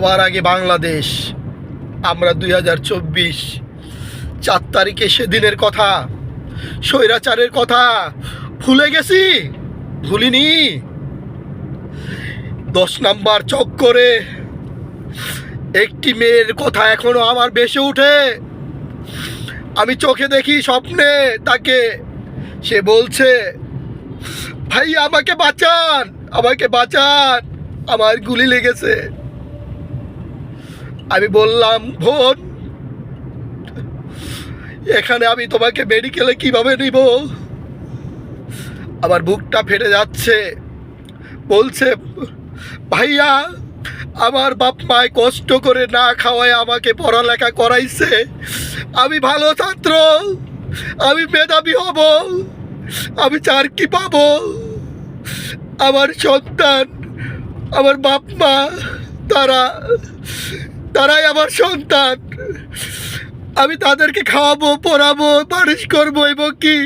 সবার আগে বাংলাদেশ। আমরা দুই হাজার চব্বিশ, চার তারিখে সেদিনের কথা, স্বৈরাচারের কথা, ভুলে গেছি? ভুলিনি? দশ নাম্বার চক করে একটি মেয়ের কথা এখনও আমার বেশে উঠে আমি চোখে দেখি স্বপ্নে তাকে। সে বলছে ভাই আমাকে বাঁচান আমাকে বাঁচান, আমার গুলি লেগেছে। আমি বললাম বোন এখানে আমি তোমাকে মেডিকেলে কীভাবে নিব? আমার বুকটা ফেটে যাচ্ছে। বলছে, ভাইয়া, আমার বাপ মায় কষ্ট করে না খাওয়ায় আমাকে পড়ালেখা করাইছে। আমি ভালো ছাত্র, আমি মেধাবী হব, আমি চারকি পাব। আমার সন্তান, আমার বাপ মা, তারা তারাই আমার সন্তান। আমি তাদেরকে খাওয়াবো, পড়াবো, মানুষ করব এবং কি?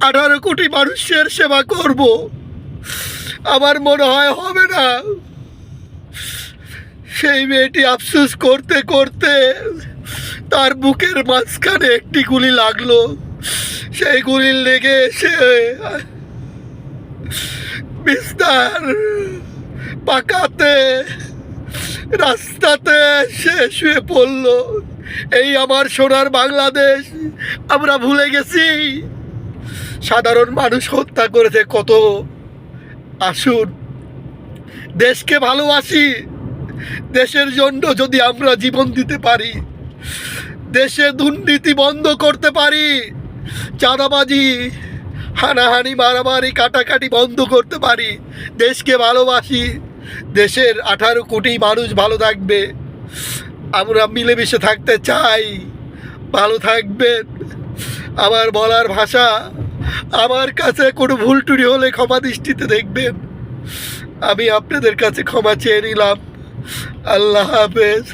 আঠারো কোটি মানুষের সেবা করব। আমার মনে হয় হবে না। সেই মেয়েটি আফসোস করতে করতে তার বুকের মাঝখানে একটি গুলি লাগল। সেই গুলি লেগে সে বিস্তার পাকাতে রাস্তাতে সে শুয়ে পড়ল। এই আমার সোনার বাংলাদেশ, আমরা ভুলে গেছি। সাধারণ মানুষ হত্যা করেছে কত? আসুন, দেশকে ভালোবাসি। দেশের জন্য যদি আমরা জীবন দিতে পারি, দেশে দুর্নীতি বন্ধ করতে পারি, চাঁদাবাজি, হানাহানি, মারামারি, কাটাকাটি বন্ধ করতে পারি, দেশকে ভালোবাসি। দেশের আঠারো কোটি মানুষ ভালো থাকবে। আমরা মিলেমিশে থাকতে চাই। ভালো থাকবেন। আমার বলার ভাষা, আমার কাছে কোনো ভুল টুরি হলে ক্ষমা দৃষ্টিতে দেখবেন। আমি আপনাদের কাছে ক্ষমা চেয়ে নিলাম। আল্লাহ হাফেজ।